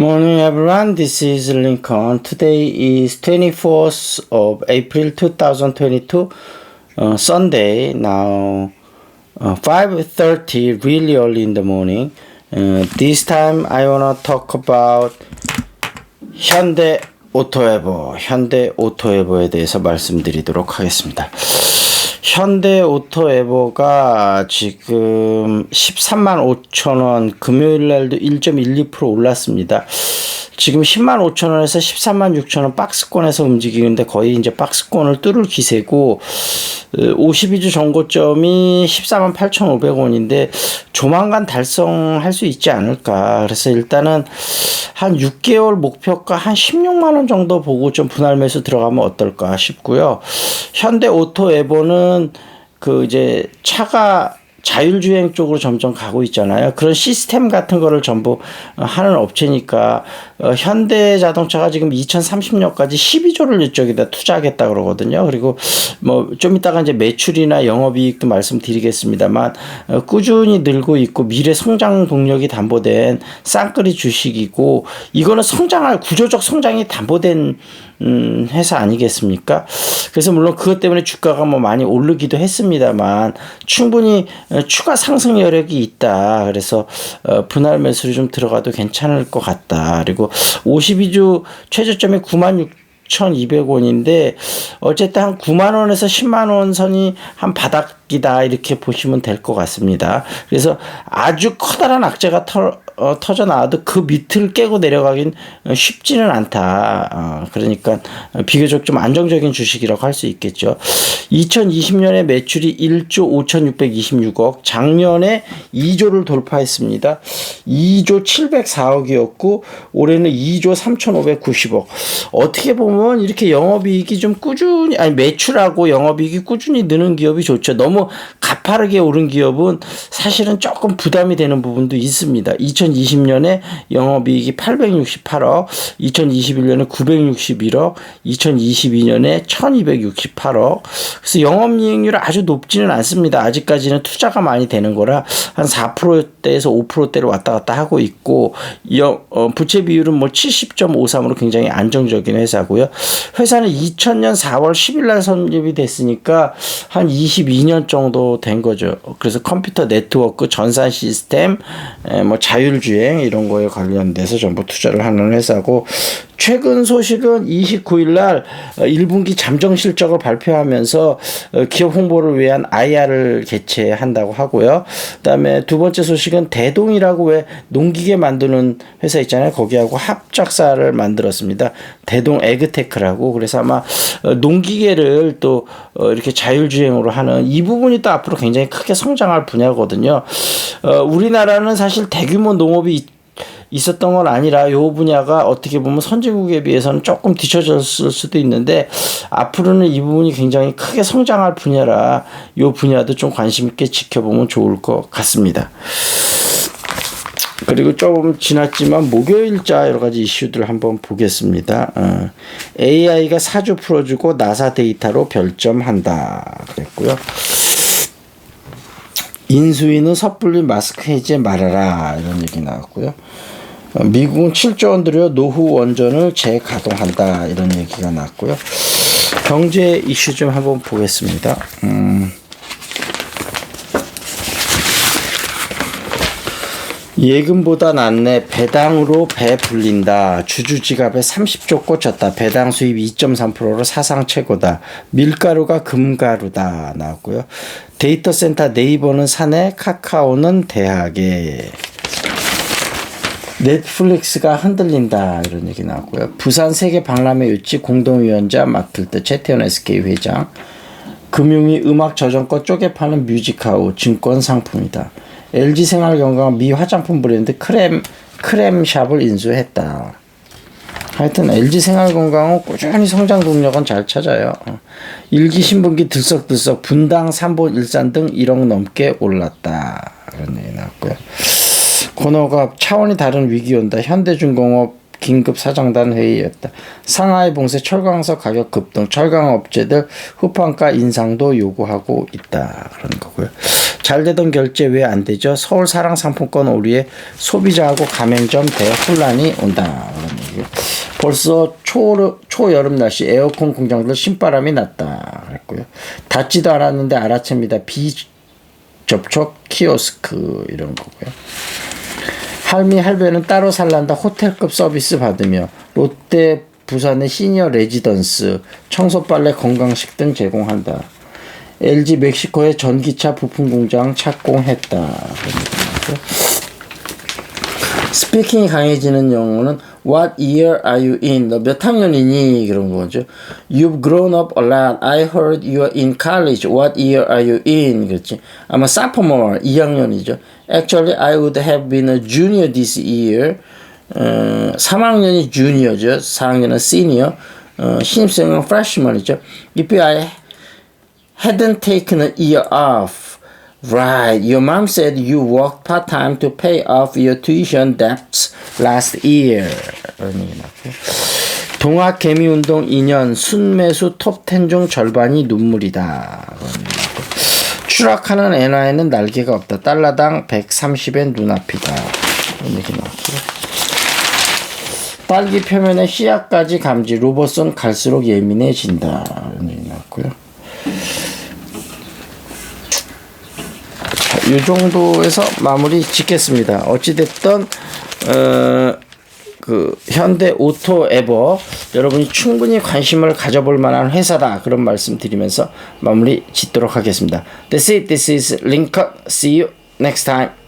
Morning everyone, this is Lincoln. Today is 24th of April 2022, uh, Sunday. Now uh, 5.30, really early in the morning. Uh, this time I wanna talk about 현대 오토에버, 현대 오토에버에 대해서 말씀드리도록 하겠습니다. 현대 오토 에버가 지금 13만 5천 원, 금요일 날도 1.12% 올랐습니다. 지금 10만 5천 원에서 13만 6천 원 박스권에서 움직이는데 거의 이제 박스권을 뚫을 기세고 52주 정고점이 14만 8,500원인데 조만간 달성할 수 있지 않을까. 그래서 일단은 한 6개월 목표가 한 16만 원 정도 보고 좀 분할 매수 들어가면 어떨까 싶고요. 현대 오토 에버는 그 이제 차가 자율주행 쪽으로 점점 가고 있잖아요. 그런 시스템 같은 거를 전부 하는 업체니까 어, 현대 자동차가 지금 2030년까지 12조를 이쪽에다 투자하겠다 그러거든요. 그리고 뭐 좀 이따가 이제 매출이나 영업이익도 말씀드리겠습니다만 어, 꾸준히 늘고 있고 미래 성장 동력이 담보된 쌍끌이 주식이고 이거는 성장할 구조적 성장이 담보된 음, 회사 아니겠습니까? 그래서 물론 그것 때문에 주가가 뭐 많이 오르기도 했습니다만 충분히 어, 추가 상승 여력이 있다. 그래서 어, 분할 매수를 좀 들어가도 괜찮을 것 같다. 그리고 52주 최저점이 9만 6 1,200원인데 어쨌든 한 9만 원에서 10만 원 선이 한 바닥 이다 이렇게 보시면 될 것 같습니다. 그래서 아주 커다란 악재가 터, 어, 터져 나와도 그 밑을 깨고 내려가긴 쉽지는 않다. 어, 그러니까 비교적 좀 안정적인 주식이라고 할 수 있겠죠. 2020년에 매출이 1조 5,626억, 작년에 2조를 돌파했습니다. 2조 704억이었고 올해는 2조 3,590억. 어떻게 보면 이렇게 영업이익이 좀 꾸준히 아니 매출하고 영업이익이 꾸준히 느는 기업이 좋죠. 너무 가파르게 오른 기업은 사실은 조금 부담이 되는 부분도 있습니다. 2020년에 영업이익이 868억, 2021년에 961억, 2022년에 1268억. 그래서 영업이익률이 아주 높지는 않습니다. 아직까지는 투자가 많이 되는 거라 한 4%대에서 5%대를 왔다 갔다 하고 있고 영, 어, 부채 비율은 뭐 70.53으로 굉장히 안정적인 회사고요. 회사는 2000년 4월 10일 날 설립이 됐으니까 한 22년 정도 된 거죠. 그래서 컴퓨터 네트워크, 전산 시스템, 에, 뭐 자율주행 이런 거에 관련돼서 전부 투자를 하는 회사고 최근 소식은 29일 날 1분기 어, 잠정 실적을 발표하면서 어, 기업 홍보를 위한 IR을 개최한다고 하고요. 그다음에 두 번째 소식은 대동이라고 왜 농기계 만드는 회사 있잖아요. 거기하고 합작사를 만들었습니다. 대동 에그테크라고 그래서 아마 어, 농기계를 또 이렇게 자율주행으로 하는 이 부분이 또 앞으로 굉장히 크게 성장할 분야거든요. 우리나라는 사실 대규모 농업이 있었던 건 아니라 요 분야가 어떻게 보면 선진국에 비해서는 조금 뒤쳐졌을 수도 있는데 앞으로는 이 부분이 굉장히 크게 성장할 분야라 요 분야도 좀 관심 있게 지켜보면 좋을 것 같습니다. 그리고 조금 지났지만 목요일자 여러 가지 이슈들을 한번 보겠습니다. 어, AI가 사주 풀어주고 나사 데이터로 별점한다 그랬고요. 인수위는 섣불리 마스크 해제 말아라 이런 얘기 나왔고요. 어, 미국은 7조 원 들여 노후 원전을 재가동한다 이런 얘기가 났고요. 경제 이슈 좀 한번 보겠습니다. 음. 예금보다 낫네. 배당으로 배 불린다. 주주 지갑에 30조 꽂혔다. 배당 수입 2.3%로 사상 최고다. 밀가루가 금가루다. 나왔고요. 데이터 센터 네이버는 사내, 카카오는 대학에. 넷플릭스가 흔들린다 이런 얘기 나왔고요. 부산 세계 박람회 유치 공동위원장 맡을 때 최태원 SK 회장 금융위 음악 저작권 쪼개 파는 뮤직하우 증권 상품이다. LG 생활건강 미 화장품 브랜드 크렘 크렘샵을 인수했다. 하여튼 LG 생활건강은 꾸준히 성장 동력은 잘 찾아요. 일기 신분기 들썩들썩 분당 3본 일산 등 1억 넘게 올랐다. 그런 얘기 나왔고요. 코너가 차원이 다른 위기 온다. 현대중공업 긴급 사장단 회의였다. 상하이 봉쇄 철강서 가격 급등, 철강 업체들 후판가 인상도 요구하고 있다. 그런 거고요. 잘 되던 결제 왜 안 되죠? 서울 사랑 상품권 오류에 소비자하고 가맹점 대혼란이 온다. 벌써 초, 초여름 날씨 에어컨 공장들 신바람이 났다. 그랬고요. 닿지도 않았는데 알아챕니다. 비접촉 키오스크 이런 거고요. 할미 할배는 따로 살란다 호텔급 서비스 받으며 롯데 부산의 시니어 레지던스 청소 빨래 건강식 등 제공한다. LG 멕시코의 전기차 부품 공장 착공했다. 스피킹이 강해지는 영어는 What year are you in? 너 몇 학년이니? 그런 거죠. You've grown up a lot. I heard you're in college. What year are you in? 그렇지. 아마 sophomore 2학년이죠. Actually, I would have been a junior this year. 어, 3학년이 junior죠. 4학년은 senior. 어, 신입생은 freshman이죠. If I hadn't taken a year off. Right. Your mom said you worked part time to pay off your tuition debts last year. 동학 개미 운동 2년 순매수 톱10 중 절반이 눈물이다. 추락하는 엔화에는 날개가 없다. 달러당 130엔 눈앞이다. 딸기 표면에 씨앗까지 감지. 로봇은 갈수록 예민해진다. 얘기 나왔고요. 이 정도에서 마무리 짓겠습니다. 어찌됐든 어, 그 현대 오토 에버 여러분이 충분히 관심을 가져볼 만한 회사다 그런 말씀 드리면서 마무리 짓도록 하겠습니다. That's it. This is Lincoln. See you next time.